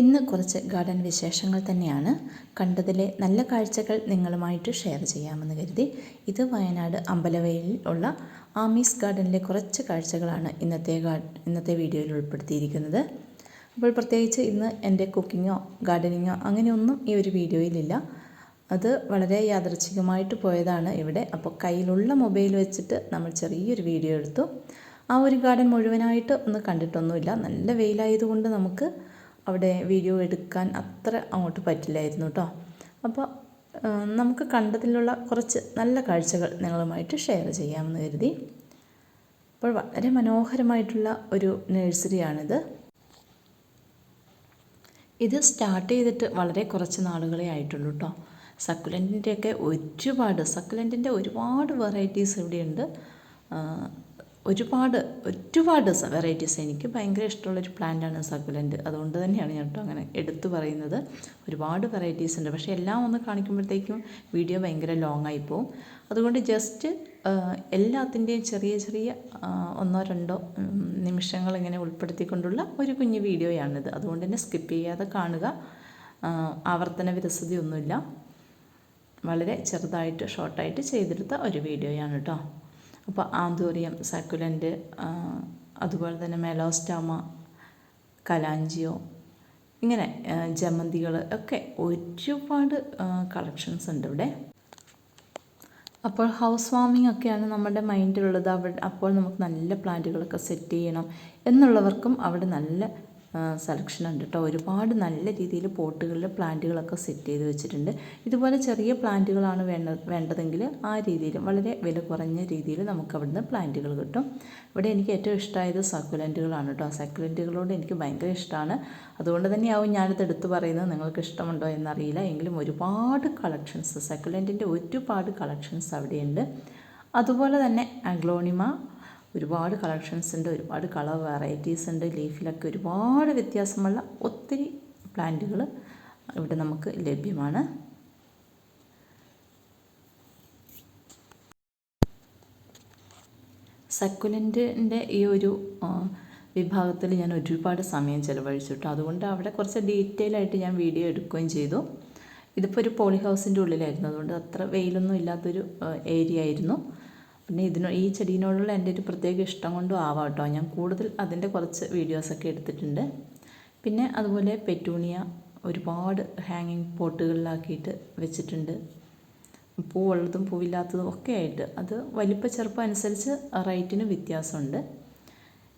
ഇന്ന് കുറച്ച് ഗാർഡൻ വിശേഷങ്ങൾ തന്നെയാണ്. കണ്ടതിലെ നല്ല കാഴ്ചകൾ നിങ്ങളുമായിട്ട് ഷെയർ ചെയ്യാമെന്ന് കരുതി. ഇത് വയനാട് അമ്പലവയലിൽ ഉള്ള ആമീസ് ഗാർഡനിലെ കുറച്ച് കാഴ്ചകളാണ് ഇന്നത്തെ ഇന്നത്തെ വീഡിയോയിൽ ഉൾപ്പെടുത്തിയിരിക്കുന്നത്. അപ്പോൾ പ്രത്യേകിച്ച് ഇന്ന് എന്റെ കുക്കിങ്ങോ ഗാർഡനിങ്ങോ അങ്ങനെയൊന്നും ഈ ഒരു വീഡിയോയിലില്ല അത് വളരെ യാദർച്ഛികമായിട്ട് പോയതാണ് ഇവിടെ. അപ്പോൾ കയ്യിലുള്ള മൊബൈൽ വെച്ചിട്ട് നമ്മൾ ചെറിയൊരു വീഡിയോ എടുത്തു. ആ ഒരു ഗാർഡൻ മുഴുവനായിട്ട് ഒന്ന് കണ്ടിട്ടൊന്നുമില്ല. നല്ല വെയിലായതുകൊണ്ട് നമുക്ക് അവിടെ വീഡിയോ എടുക്കാൻ അത്ര അങ്ങോട്ട് പറ്റില്ലായിരുന്നു കേട്ടോ അപ്പോൾ നമുക്ക് കണ്ടതിലുള്ള കുറച്ച് നല്ല കാഴ്ചകൾ നിങ്ങളുമായിട്ട് ഷെയർ ചെയ്യാമെന്ന് കരുതി. അപ്പോൾ വളരെ മനോഹരമായിട്ടുള്ള ഒരു നഴ്സറിയാണിത് ഇത് സ്റ്റാർട്ട് ചെയ്തിട്ട് വളരെ കുറച്ച് നാളുകളെ ആയിട്ടുള്ളൂ കേട്ടോ സക്കുലന്റിന്റെയൊക്കെ ഒരുപാട് സക്കുലന്റിന്റെ ഒരുപാട് വെറൈറ്റീസ് ഇവിടെയുണ്ട്. ഒരുപാട് ഒരുപാട് വെറൈറ്റീസ് എനിക്ക് ഭയങ്കര ഇഷ്ടമുള്ളൊരു പ്ലാന്റാണ് സക്കുലന്റ് അതുകൊണ്ട് തന്നെയാണ് ഞാൻ കേട്ടോ അങ്ങനെ എടുത്തു പറയുന്നത്. ഒരുപാട് വെറൈറ്റീസ് ഉണ്ട്. പക്ഷേ എല്ലാം ഒന്ന് കാണിക്കുമ്പോഴത്തേക്കും വീഡിയോ ഭയങ്കര ലോങ് ആയി പോവും. അതുകൊണ്ട് ജസ്റ്റ് എല്ലാത്തിന്റെയും ചെറിയ ചെറിയ ഒന്നോ രണ്ടോ നിമിഷങ്ങൾ ഇങ്ങനെ ഉൾപ്പെടുത്തിക്കൊണ്ടുള്ള ഒരു കുഞ്ഞു വീഡിയോയാണിത് അതുകൊണ്ട് തന്നെ സ്കിപ്പ് ചെയ്യാതെ കാണുക. ആവർത്തന വിരസതയൊന്നുമില്ല. വളരെ ചെറുതായിട്ട് ഷോർട്ടായിട്ട് ചെയ്തെടുത്ത ഒരു വീഡിയോയാണ് കേട്ടോ അപ്പോൾ ആന്തൂറിയം സക്കുലന്റ് അതുപോലെ തന്നെ മെലോസ്റ്റാമ കലാഞ്ചിയോ ഇങ്ങനെ ജമന്തികൾ ഒക്കെ ഒരുപാട് കളക്ഷൻസ് ഉണ്ട് ഇവിടെ. അപ്പോൾ ഹൗസ് വാമിംഗ് ഒക്കെയാണ് നമ്മുടെ മൈൻഡിലുള്ളത് അവിടെ അപ്പോൾ നമുക്ക് നല്ല പ്ലാന്റുകളൊക്കെ സെറ്റ് ചെയ്യണം എന്നുള്ളവർക്കും അവിടെ നല്ല സെലക്ഷൻ ഉണ്ട് കേട്ടോ ഒരുപാട് നല്ല രീതിയിൽ പോട്ടുകളിൽ പ്ലാന്റുകളൊക്കെ സെറ്റ് ചെയ്ത് വെച്ചിട്ടുണ്ട്. ഇതുപോലെ ചെറിയ പ്ലാന്റുകളാണ് വേണ്ട വേണ്ടതെങ്കിൽ ആ രീതിയിൽ വളരെ വില കുറഞ്ഞ രീതിയിൽ നമുക്ക് അവിടുന്ന് പ്ലാന്റുകൾ കിട്ടും. ഇവിടെ എനിക്ക് ഏറ്റവും ഇഷ്ടമായത് സക്കുലന്റുകളാണ് കേട്ടോ സക്കുലന്റുകളോട് എനിക്ക് ഭയങ്കര ഇഷ്ടമാണ്. അതുകൊണ്ട് തന്നെയാവും ഞാനിത് എടുത്തു പറയുന്നത്. നിങ്ങൾക്ക് ഇഷ്ടമുണ്ടോ എന്നറിയില്ല. എങ്കിലും ഒരുപാട് കളക്ഷൻസ് സക്കുലന്റിന്റെ ഒരുപാട് കളക്ഷൻസ് അവിടെയുണ്ട്. അതുപോലെ തന്നെ അഗ്ലോണിമ ഒരുപാട് കളക്ഷൻസ് ഉണ്ട് ഒരുപാട് കളർ വെറൈറ്റീസ് ഉണ്ട് ലീഫിലൊക്കെ ഒരുപാട് വ്യത്യാസമുള്ള ഒത്തിരി പ്ലാന്റുകൾ ഇവിടെ നമുക്ക് ലഭ്യമാണ്. സക്കുലന്റിന്റെ ഈ ഒരു വിഭാഗത്തിൽ ഞാൻ ഒരുപാട് സമയം ചിലവഴിച്ചിട്ടു. അതുകൊണ്ട് അവിടെ കുറച്ച് ഡീറ്റെയിൽ ആയിട്ട് ഞാൻ വീഡിയോ എടുക്കുകയും ചെയ്തു. ഇതിപ്പോൾ ഒരു പോളി ഹൗസിന്റെ ഉള്ളിലായിരുന്നു. അതുകൊണ്ട് അത്ര വെയിലൊന്നും ഇല്ലാത്തൊരു ഏരിയ ആയിരുന്നു. പിന്നെ ഇതിനോ ഈ ചെടീനോടുള്ള എന്റെ ഒരു പ്രത്യേക ഇഷ്ടം കൊണ്ടും ആവാം കേട്ടോ. ഞാൻ കൂടുതൽ അതിന്റെ കുറച്ച് വീഡിയോസൊക്കെ എടുത്തിട്ടുണ്ട്. പിന്നെ അതുപോലെ പെറ്റൂണിയ ഒരുപാട് ഹാങ്ങിങ് പോട്ടുകളിലാക്കിയിട്ട് വെച്ചിട്ടുണ്ട്. പൂവുള്ളതും പൂവില്ലാത്തതും ഒക്കെ ആയിട്ട് അത് വലിപ്പ ചെറുപ്പം അനുസരിച്ച് റേറ്റിന് വ്യത്യാസമുണ്ട്.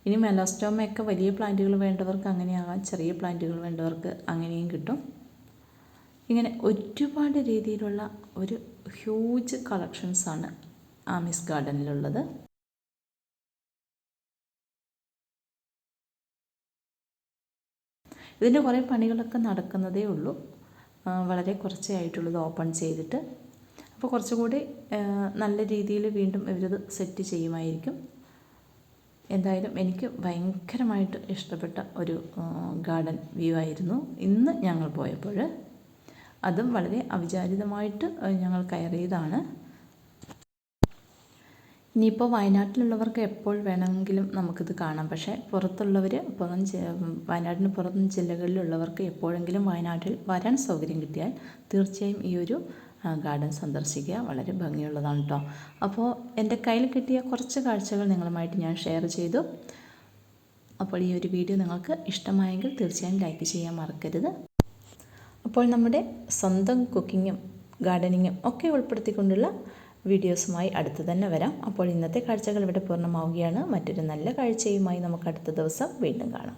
ഇനി മെലോസ്റ്റോമയൊക്കെ വലിയ പ്ലാന്റുകൾ വേണ്ടവർക്ക് അങ്ങനെയാകാം ചെറിയ പ്ലാന്റുകൾ വേണ്ടവർക്ക് അങ്ങനെയും കിട്ടും. ഇങ്ങനെ ഒരുപാട് രീതിയിലുള്ള ഒരു ഹ്യൂജ് കളക്ഷൻസാണ് ആമിസ് ഗാർഡനിലുള്ളത്. ഇതിന്റെ കുറേ പണികളൊക്കെ നടക്കുന്നതേ ഉള്ളൂ. വളരെ കുറച്ചേ ആയിട്ടുള്ളത് ഓപ്പൺ ചെയ്തിട്ട്. അപ്പോൾ കുറച്ചുകൂടി നല്ല രീതിയിൽ വീണ്ടും ഇവരത് സെറ്റ് ചെയ്യുമായിരിക്കും. എന്തായാലും എനിക്ക് ഭയങ്കരമായിട്ട് ഇഷ്ടപ്പെട്ട ഒരു ഗാർഡൻ വ്യൂ ആയിരുന്നു. ഇന്ന് ഞങ്ങൾ പോയപ്പോൾ. അതും വളരെ അവിചാരിതമായിട്ട് ഞങ്ങൾ കയറിയതാണ്. ഇനിയിപ്പോൾ വയനാട്ടിലുള്ളവർക്ക് എപ്പോൾ വേണമെങ്കിലും നമുക്കിത് കാണാം. പക്ഷേ പുറത്തുള്ളവർ പുറം വയനാടിന് പുറം ജില്ലകളിലുള്ളവർക്ക് എപ്പോഴെങ്കിലും വയനാട്ടിൽ വരാൻ സൗകര്യം കിട്ടിയാൽ തീർച്ചയായും ഈ ഒരു ഗാർഡൻ സന്ദർശിക്കുക വളരെ ഭംഗിയുള്ളതാണ് കേട്ടോ അപ്പോൾ എന്റെ കയ്യിൽ കിട്ടിയ കുറച്ച് കാഴ്ചകൾ നിങ്ങളുമായിട്ട് ഞാൻ ഷെയർ ചെയ്തു. അപ്പോൾ ഈ ഒരു വീഡിയോ നിങ്ങൾക്ക് ഇഷ്ടമായെങ്കിൽ തീർച്ചയായും ലൈക്ക് ചെയ്യാൻ മറക്കരുത്. അപ്പോൾ നമ്മുടെ സ്വന്തം കുക്കിങ്ങും ഗാർഡനിങ്ങും ഒക്കെ ഉൾപ്പെടുത്തിക്കൊണ്ടുള്ള വീഡിയോസുമായി അടുത്തു തന്നെ വരാം. അപ്പോൾ ഇന്നത്തെ കാഴ്ചകൾ ഇവിടെ പൂർണമാവുകയാണ്. മറ്റൊരു നല്ല കാഴ്ചയുമായി നമുക്ക് അടുത്ത ദിവസം വീണ്ടും കാണാം.